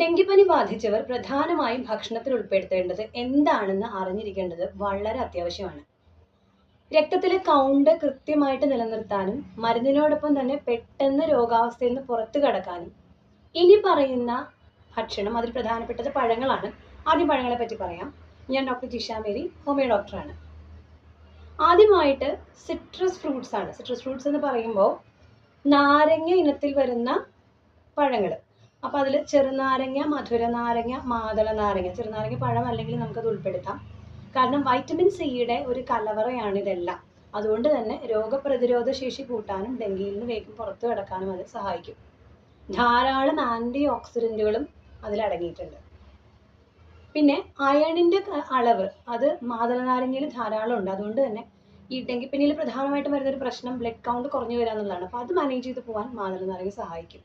ഡെങ്കിപ്പനി ബാധിച്ചവർ പ്രധാനമായും ഭക്ഷണത്തിൽ ഉൾപ്പെടുത്തേണ്ടത് എന്താണെന്ന് അറിഞ്ഞിരിക്കേണ്ടത് വളരെ അത്യാവശ്യമാണ്. രക്തത്തിലെ കൗണ്ട് കൃത്യമായിട്ട് നിലനിർത്താനും മരുന്നിനോടൊപ്പം തന്നെ പെട്ടെന്ന് രോഗാവസ്ഥയിൽ നിന്ന് പുറത്തു കടക്കാനും. ഇനി പറയുന്ന ഭക്ഷണം അതിൽ പ്രധാനപ്പെട്ടത് പഴങ്ങളാണ്. ആദ്യം പഴങ്ങളെ പറ്റി പറയാം. ഞാൻ ഡോക്ടർ ജിഷ മേരി ഹോമിയോ ഡോക്ടറാണ്. ആദ്യമായിട്ട് സിട്രസ് ഫ്രൂട്ട്സ് ആണ്. സിട്രസ് ഫ്രൂട്ട്സ് എന്ന് പറയുമ്പോൾ നാരങ്ങ ഇനത്തിൽ വരുന്ന പഴങ്ങൾ. അപ്പോൾ അതിൽ ചെറുനാരങ്ങ മധുര നാരങ്ങ മാതള നാരങ്ങ ചെറുനാരങ്ങ പഴം അല്ലെങ്കിൽ നമുക്കത് ഉൾപ്പെടുത്താം. കാരണം വൈറ്റമിൻ സിയുടെ ഒരു കലവറയാണ് ഇതെല്ലാം. അതുകൊണ്ട് തന്നെ രോഗപ്രതിരോധ ശേഷി കൂട്ടാനും ഡെങ്കിയിൽ നിന്ന് വേഗം പുറത്തു കിടക്കാനും അത് സഹായിക്കും. ധാരാളം ആന്റി ഓക്സിഡന്റുകളും അതിലടങ്ങിയിട്ടുണ്ട് പിന്നെ അയണിന്റെ അളവ്. അത് മാതള നാരങ്ങയിൽ ധാരാളം ഉണ്ട്. അതുകൊണ്ട് തന്നെ ഈ ഡെങ്കിപ്പനിയിൽ പ്രധാനമായിട്ടും വരുന്നൊരു പ്രശ്നം ബ്ലഡ് കൗണ്ട് കുറഞ്ഞു വരിക എന്നുള്ളതാണ് അപ്പോൾ അത് മാനേജ് ചെയ്ത് പോകാൻ മാതള നാരങ്ങ സഹായിക്കും.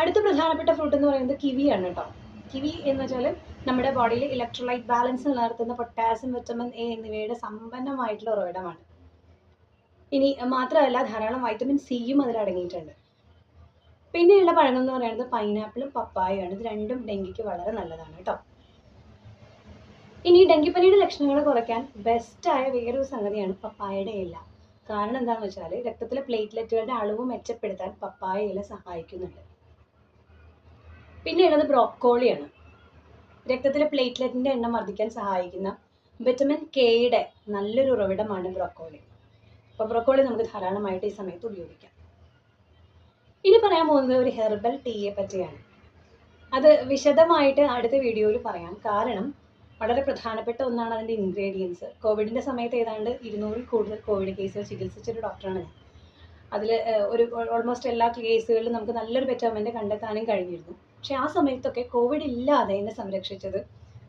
അടുത്ത പ്രധാനപ്പെട്ട ഫ്രൂട്ട് എന്ന് പറയുന്നത് കിവിയാണ് കേട്ടോ. കിവി എന്ന് വെച്ചാൽ നമ്മുടെ ബോഡിയിൽ ഇലക്ട്രോലൈറ്റ് ബാലൻസ് നിലനിർത്തുന്ന പൊട്ടാസ്യം വിറ്റമിൻ എ എന്നിവയുടെ സമ്പന്നമായിട്ടുള്ള ഉറവിടമാണ്. ഇനി മാത്രമല്ല ധാരാളം വൈറ്റമിൻ സിയും അതിൽ അടങ്ങിയിട്ടുണ്ട്. പിന്നെയുള്ള പഴങ്ങൾ എന്ന് പറയുന്നത് പൈനാപ്പിളും പപ്പായയാണ് ഇത് രണ്ടും ഡെങ്കിക്ക് വളരെ നല്ലതാണ് കേട്ടോ. ഇനി ഡെങ്കിപ്പനിയുടെ ലക്ഷണങ്ങൾ കുറയ്ക്കാൻ ബെസ്റ്റായ വേറൊരു സംഗതിയാണ് പപ്പായയുടെ ഇല. കാരണം എന്താണെന്ന് വെച്ചാൽ രക്തത്തിലെ പ്ലേറ്റ്ലെറ്റുകളുടെ അളവ് മെച്ചപ്പെടുത്താൻ പപ്പായ ഇല സഹായിക്കുന്നുണ്ട്. പിന്നെ ഉള്ളത് ബ്രോക്കോളിയാണ്. രക്തത്തിലെ പ്ലേറ്റ്ലെറ്റിന്റെ എണ്ണം വർദ്ധിക്കാൻ സഹായിക്കുന്ന വിറ്റമിൻ കെയുടെ നല്ലൊരു ഉറവിടമാണ് ബ്രോക്കോളി. അപ്പോൾ ബ്രോക്കോളി നമുക്ക് ധാരാളമായിട്ട് ഈ സമയത്ത് ഉപയോഗിക്കാം. ഇനി പറയാൻ പോകുന്നത് ഒരു ഹെർബൽ ടീയെ പറ്റിയാണ്. അത് വിശദമായിട്ട് അടുത്ത വീഡിയോയിൽ പറയാം. കാരണം വളരെ പ്രധാനപ്പെട്ട ഒന്നാണ് അതിന്റെ ഇൻഗ്രീഡിയൻസ് കോവിഡിന്റെ സമയത്ത് ഏതാണ്ട് ഇരുന്നൂറിൽ കൂടുതൽ കോവിഡ് കേസുകൾ ചികിത്സിച്ചൊരു ഡോക്ടറാണ് ഞാൻ. അതിൽ ഒരു ഓൾമോസ്റ്റ് എല്ലാ കേസുകളിലും നമുക്ക് നല്ലൊരു ബെറ്റർമെന്റ് കണ്ടെത്താനും കഴിഞ്ഞിരുന്നു. പക്ഷെ ആ സമയത്തൊക്കെ കോവിഡ് ഇല്ലാതെ എന്നെ സംരക്ഷിച്ചത്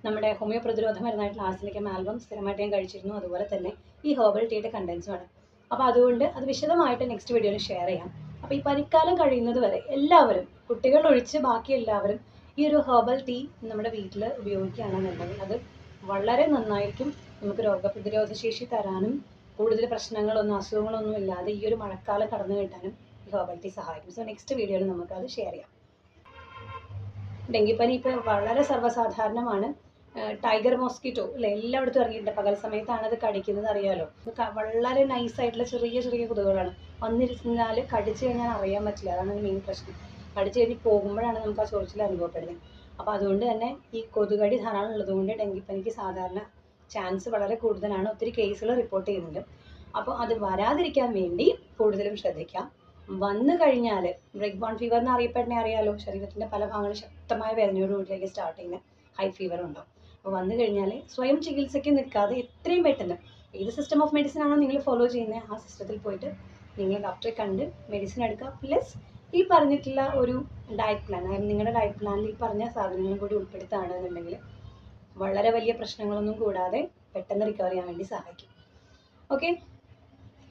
നമ്മുടെ ഹോമിയോ പ്രതിരോധ മരുന്നായിട്ടുള്ള ആസിലിക്കം ആൽബം സ്ഥിരമായിട്ട് ഞാൻ കഴിച്ചിരുന്നു. അതുപോലെ തന്നെ ഈ ഹെർബൽ ടീയുടെ കണ്ടൻസുമാണ് അപ്പോൾ അതുകൊണ്ട് അത് വിശദമായിട്ട് നെക്സ്റ്റ് വീഡിയോയിൽ ഷെയർ ചെയ്യാം. അപ്പോൾ ഈ പനിക്കാലം കഴിയുന്നത് വരെ എല്ലാവരും കുട്ടികൾ ഒഴിച്ച് ബാക്കി എല്ലാവരും ഈ ഒരു ഹെർബൽ ടീ നമ്മുടെ വീട്ടിൽ ഉപയോഗിക്കുകയാണെന്നുണ്ടെങ്കിൽ അത് വളരെ നന്നായിരിക്കും. നമുക്ക് രോഗപ്രതിരോധ ശേഷി തരാനും കൂടുതൽ പ്രശ്നങ്ങളൊന്നും അസുഖങ്ങളൊന്നും ഇല്ലാതെ ഈ ഒരു മഴക്കാലം കടന്നു കിട്ടാനും ഈ ഹെർബൽ ടീ സഹായിക്കും. സോ നെക്സ്റ്റ് വീഡിയോയിൽ നമുക്ക് അത് ഷെയർ ചെയ്യാം. ഡെങ്കിപ്പനി ഇപ്പോൾ വളരെ സർവസാധാരണമാണ്. ടൈഗർ മോസ്കിറ്റോ അല്ലെ എല്ലായിടത്തും ഇറങ്ങിയിട്ടുണ്ട്. പകൽ സമയത്താണ് അത് കടിക്കുന്നത് അറിയാലോ. ഇത് നൈസ് വളരെ നൈസായിട്ടുള്ള ചെറിയ ചെറിയ കൊതുകുകളാണ് വന്നിരുന്നാൽ കടിച്ചു കഴിഞ്ഞാൽ അറിയാൻ പറ്റില്ല. അതാണ് മെയിൻ പ്രശ്നം. കടിച്ചു കഴിഞ്ഞ് പോകുമ്പോഴാണ് നമുക്ക് ആ ചൊറിച്ചിൽ അനുഭവപ്പെടുന്നത്. അപ്പോൾ അതുകൊണ്ട് തന്നെ ഈ കൊതുകടി ധാരാളം ഉള്ളതുകൊണ്ട് ഡെങ്കിപ്പനിക്ക് സാധാരണ ചാൻസ് വളരെ കൂടുതലാണ്. ഒത്തിരി കേസുകൾ റിപ്പോർട്ട് ചെയ്യുന്നുണ്ട്. അപ്പോൾ അത് വരാതിരിക്കാൻ വേണ്ടി കൂടുതലും ശ്രദ്ധിക്കാം. വന്നു കഴിഞ്ഞാൽ ബ്രേക്ക് ബോൺ ഫീവർ എന്ന് അറിയപ്പെടുന്ന അറിയാലോ? ശരീരത്തിന്റെ പല ഭാഗങ്ങളും ശക്തമായ വേദനയോടുകൂടിലേക്ക് സ്റ്റാർട്ട് ചെയ്യുന്ന. ഹൈ ഫീവർ ഉണ്ടാവും. അപ്പോൾ വന്നു കഴിഞ്ഞാൽ സ്വയം ചികിത്സയ്ക്ക് നിൽക്കാതെ എത്രയും പെട്ടെന്ന് ഏത് സിസ്റ്റം ഓഫ് മെഡിസിൻ ആണോ നിങ്ങൾ ഫോളോ ചെയ്യുന്നത് ആ സിസ്റ്റത്തിൽ പോയിട്ട് നിങ്ങൾ ഡോക്ടറെ കണ്ട് മെഡിസിൻ എടുക്കുക. പ്ലസ് ഈ പറഞ്ഞിട്ടുള്ള ഒരു ഡയറ്റ് പ്ലാൻ അതായത് നിങ്ങളുടെ ഡയറ്റ് പ്ലാനിൽ ഈ പറഞ്ഞ സാധനങ്ങളും കൂടി ഉൾപ്പെടുത്തുകയാണെന്നുണ്ടെങ്കിൽ വളരെ വലിയ പ്രശ്നങ്ങളൊന്നും കൂടാതെ പെട്ടെന്ന് റിക്കവർ ചെയ്യാൻ വേണ്ടി സഹായിക്കും. ഓക്കെ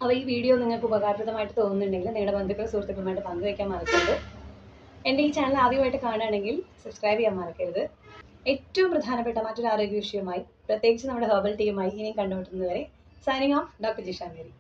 അപ്പോൾ ഈ വീഡിയോ നിങ്ങൾക്ക് ഉപകാരപ്രദമായിട്ട് തോന്നുന്നുണ്ടെങ്കിൽ നിങ്ങളുടെ ബന്ധുക്കൾ സുഹൃത്തുക്കളുമായിട്ട് പങ്കുവയ്ക്കാൻ മറക്കരുത്. എന്റെ ഈ ചാനൽ ആദ്യമായിട്ട് കാണുകയാണെങ്കിൽ സബ്സ്ക്രൈബ് ചെയ്യാൻ മറക്കരുത്. ഏറ്റവും പ്രധാനപ്പെട്ട മറ്റൊരു ആരോഗ്യ വിഷയമായി പ്രത്യേകിച്ച് നമ്മുടെ ഹെർബൽ ടീയുമായി ഇനിയും കണ്ടുമുട്ടുന്നതുവരെ signing off doctor Jisha Mary